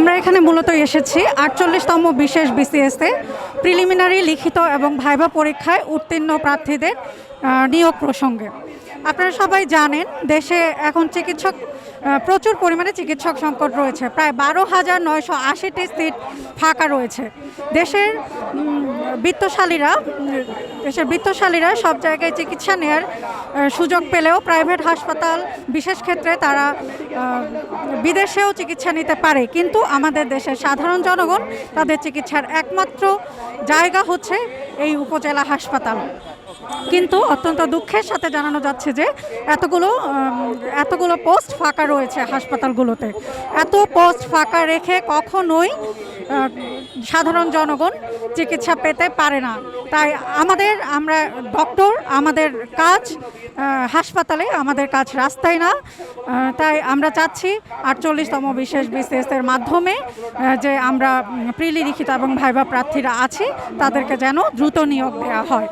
আমরা এখানে মূলত এসেছি আটচল্লিশতম বিশেষ বিসিএসে প্রিলিমিনারি, লিখিত এবং ভাইভা পরীক্ষায় উত্তীর্ণ প্রার্থীদের নিয়োগ প্রসঙ্গে। আপনারা সবাই জানেন, দেশে এখন চিকিৎসক প্রচুর পরিমাণে চিকিৎসক সংকট রয়েছে। প্রায় বারো হাজার নয়শো আশিটি সিট ফাঁকা রয়েছে। দেশের বিত্তশালীরা, দেশের বৃত্তশালীরা সব জায়গায় চিকিৎসা নেওয়ার সুযোগ পেলেও প্রাইভেট হাসপাতাল বিশেষ ক্ষেত্রে তারা বিদেশেও চিকিৎসা নিতে পারে। কিন্তু আমাদের দেশের সাধারণ জনগণ তাদের চিকিৎসার একমাত্র জায়গা হচ্ছে এই উপজেলা হাসপাতাল। কিন্তু অত্যন্ত দুঃখের সাথে জানানো যাচ্ছে যে এতগুলো এতগুলো পোস্ট ফাঁকা রয়েছে হাসপাতালগুলোতে। এত পোস্ট ফাঁকা রেখে কখনোই সাধারণ জনগণ চিকিৎসা পেতে পারে না। তাই আমাদের, আমরা ডক্টর আমাদের কাজ হাসপাতালে আমাদের কাজ রাস্তায় না। তাই আমরা চাচ্ছি আটচল্লিশতম বিশেষ বিসিএসের মাধ্যমে যে আমরা প্রিলি লিখিত এবং ভাইবা প্রার্থীরা আছি, তাদেরকে যেন দ্রুত নিয়োগ দেওয়া হয়।